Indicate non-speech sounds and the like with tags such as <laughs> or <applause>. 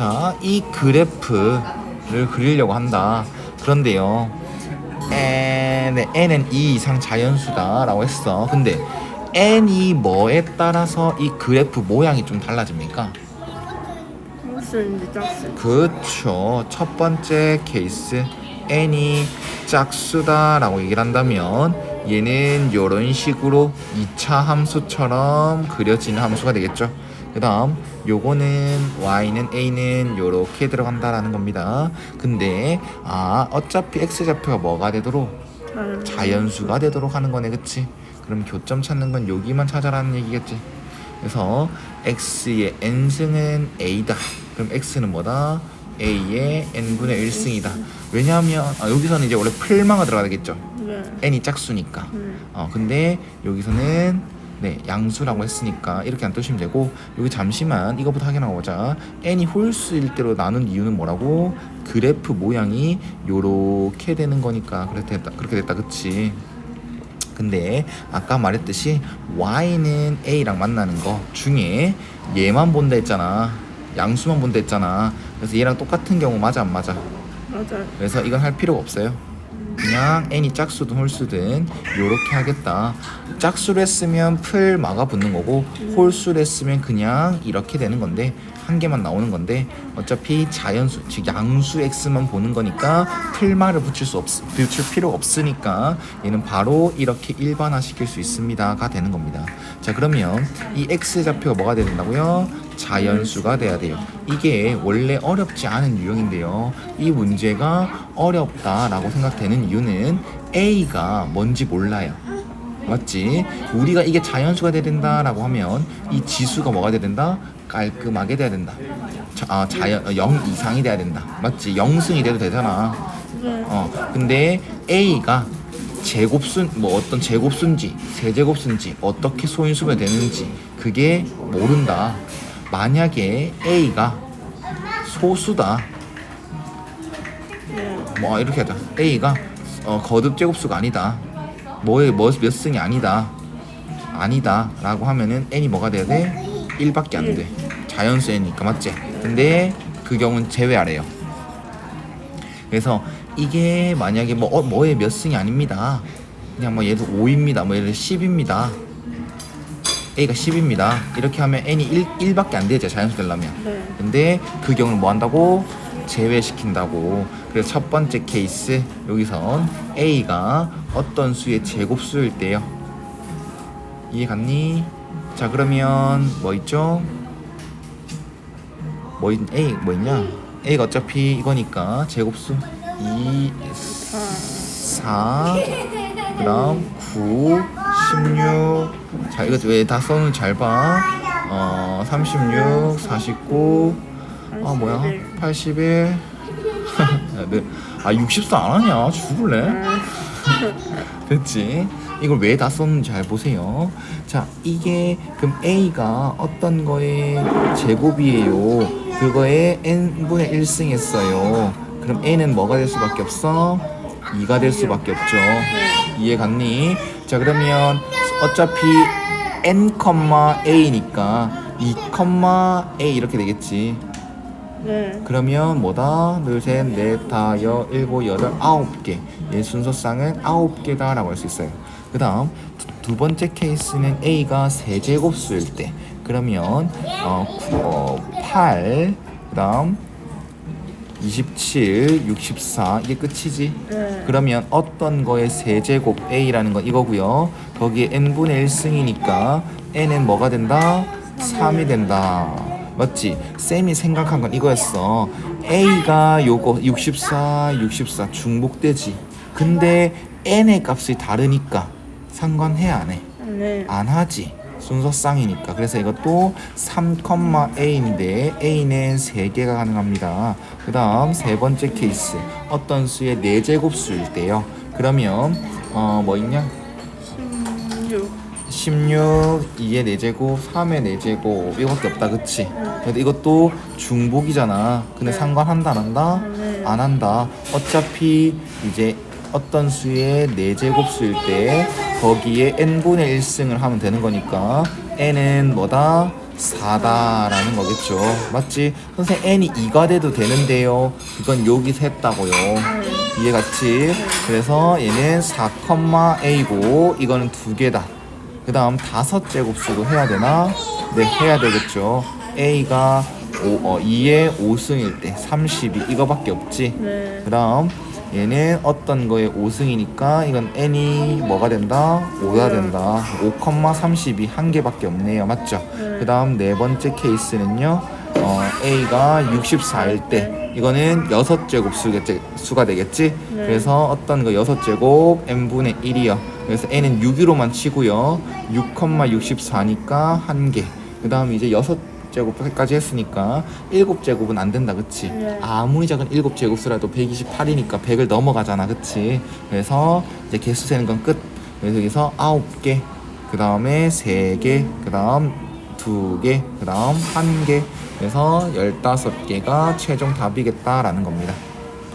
자, 이 그래프를 그리려고 한다. 그런데요. n, 네, n은 2 이상 자연수다라고 했어. 근데 n이 뭐에 따라서 이 그래프 모양이 좀 달라집니까? 무슨 짝수? 그쵸. 첫 번째 케이스 n이 짝수다라고 얘기를 한다면 얘는 이런 식으로 2차 함수처럼 그려지는 함수가 되겠죠. 그 다음 요거는 y는 a는 요렇게 들어간다라는 겁니다. 근데 아 어차피 x좌표가 뭐가 되도록 자연수가 되도록 하는 거네 그치? 그럼 교점 찾는 건 여기만 찾아라는 얘기겠지 그래서 x의 n승은 a다 그럼 x는 뭐다? a의 n분의 1승이다 왜냐하면 아, 여기서는 이제 원래 풀마가 들어가겠죠 네. n이 짝수니까 네. 어 근데 여기서는 네 양수라고 했으니까 이렇게 안 뜨시면 되고 여기 잠시만 이거부터 확인하고 보자. N이 홀수일 대로 나눈 이유는 뭐라고? 그래프 모양이 요렇게 되는 거니까 그렇게 됐다 그렇게 됐다 그치? 근데 아까 말했듯이 y는 a랑 만나는 거 중에 얘만 본다 했잖아. 양수만 본다 했잖아. 그래서 얘랑 똑같은 경우 맞아 안 맞아? 맞아요. 그래서 이건 할 필요가 없어요. 그냥 n이 짝수든 홀수든 요렇게 하겠다. 짝수로 했으면 풀 마가 붙는 거고 홀수로 했으면 그냥 이렇게 되는 건데 한 개만 나오는 건데 어차피 자연수 즉 양수 x만 보는 거니까 풀마를 붙일 수 없, 붙일 필요 없으니까 얘는 바로 이렇게 일반화 시킬 수 있습니다가 되는 겁니다. 자 그러면 이 x 좌표가 뭐가 돼야 된다고요? 자연수가 돼야 돼요. 이게 원래 어렵지 않은 유형인데요. 이 문제가 어렵다라고 생각되는 이유는 A가 뭔지 몰라요. 맞지? 우리가 이게 자연수가 돼야 된다라고 하면 이 지수가 뭐가 돼야 된다? 깔끔하게 돼야 된다. 자, 아, 자연 어, 0 이상이 돼야 된다. 맞지? 0승이 돼도 되잖아. 네. 어, 근데 A가 제곱순 뭐 어떤 제곱순지 세제곱순지 어떻게 소인수가 되는지 그게 모른다. 만약에 A가 소수다. 네. 뭐 이렇게 하자. A가 어, 거듭 제곱수가 아니다. 뭐의 뭐몇 승이 아니다. 아니다라고 하면은 n이 뭐가 돼야 돼? 1밖에 안 돼. 자연수 n이니까 맞지? 근데 그 경우는 제외하래요. 그래서 이게 만약에 뭐 어, 뭐의 몇 승이 아닙니다. 그냥 뭐 얘도 5입니다. 뭐 얘를 10입니다. A가 10입니다. 이렇게 하면 n이 1, 1밖에 안 되죠. 자연수 되려면. 네. 근데 그 경우는 뭐 한다고? 제외시킨다고. 그래서 첫 번째 케이스 여기선 A가 어떤 수의 제곱수일 때요. 이해 갔니? 자 그러면 뭐 있죠? 뭐 있, A 뭐 있냐? A가 어차피 이거니까 제곱수 2, 4, 그 다음 9, 16. 자 이거 왜 다 써는 잘 봐. 어 36, 49. 아 뭐야? 81. <laughs> 네. 아 64 안 하냐? 죽을래? <laughs> 됐지? 이걸 왜 다 썼는지 잘 보세요. 자, 이게 그럼 A가 어떤 거의 제곱이에요. 그거에 n분의 1승 했어요. 그럼 A는 뭐가 될 수밖에 없어? 2가 될 수밖에 없죠. 이해 갔니? 자, 그러면 어차피 n, a니까 2, a 이렇게 되겠지. 네. 그러면 뭐다? 둘, 셋, 넷, 다, 여, 일곱, 여덟, 아홉 개. 얘 순서쌍은 아홉 개다라고 할 수 있어요. 그 다음 두 번째 케이스는 A가 세제곱수일 때. 그러면 어, 구- 어 8, 그 다음 27, 64 이게 끝이지. 네. 그러면 어떤 거의 세제곱 A라는 건 이거고요. 거기에 n분의 1승이니까 n은 뭐가 된다? 3이 된다. 맞지? 쌤이 생각한 건 이거였어. A가 요거 64, 64 중복되지. 근데 n의 값이 다르니까 상관해 안 해? 네. 안 하지. 순서쌍이니까. 그래서 이것도 3,a인데 a는 3개가 가능합니다. 그 다음 세 번째 케이스. 어떤 수의 4제곱수일 때요. 그러면 어 뭐 있냐? 16. 16, 2의 4제곱, 3의 4제곱 이거밖에 없다 그치? 근데 이것도 중복이잖아 근데 네. 상관한다 안 한다? 네. 안 한다 어차피 이제 어떤 수의 4제곱수일 때 거기에 n분의 1승을 하면 되는 거니까 n은 뭐다? 4다라는 거겠죠. 맞지? 선생님 n이 2가 돼도 되는데요. 이건 여기서 했다고요. 이해 갔지? 그래서 얘는 4,a고 이거는 두 개다. 그 다음 다섯 제곱수도 해야 되나? 네, 해야 되겠죠. a가 5, 어, 2의 5승일 때 32, 이거밖에 없지. 네. 그 다음 얘는 어떤 거에 5승이니까 이건 n이 뭐가 된다? 5가 된다. 5,32 한 개밖에 없네요. 맞죠? 네. 그 다음 네 번째 케이스는요. 어, a가 64일 때 이거는 여섯 제곱 수겠지, 수가 되겠지? 네. 그래서 어떤 거 여섯 제곱 n분의 1이요. 그래서 n은 6으로만 치고요. 6,64니까 한 개. 그 다음 이제 여섯 제곱까지 했으니까 일곱 제곱은 안 된다, 그치? 네. 아무리 작은 일곱 제곱수라도 128이니까 100을 넘어가잖아, 그치? 그래서 이제 개수 세는 건 끝. 그래서 여기서 아홉 개, 그 다음에 세 개, 그 다음 두 개, 그 다음 한 개. 그래서 열다섯 개가 최종 답이겠다라는 겁니다.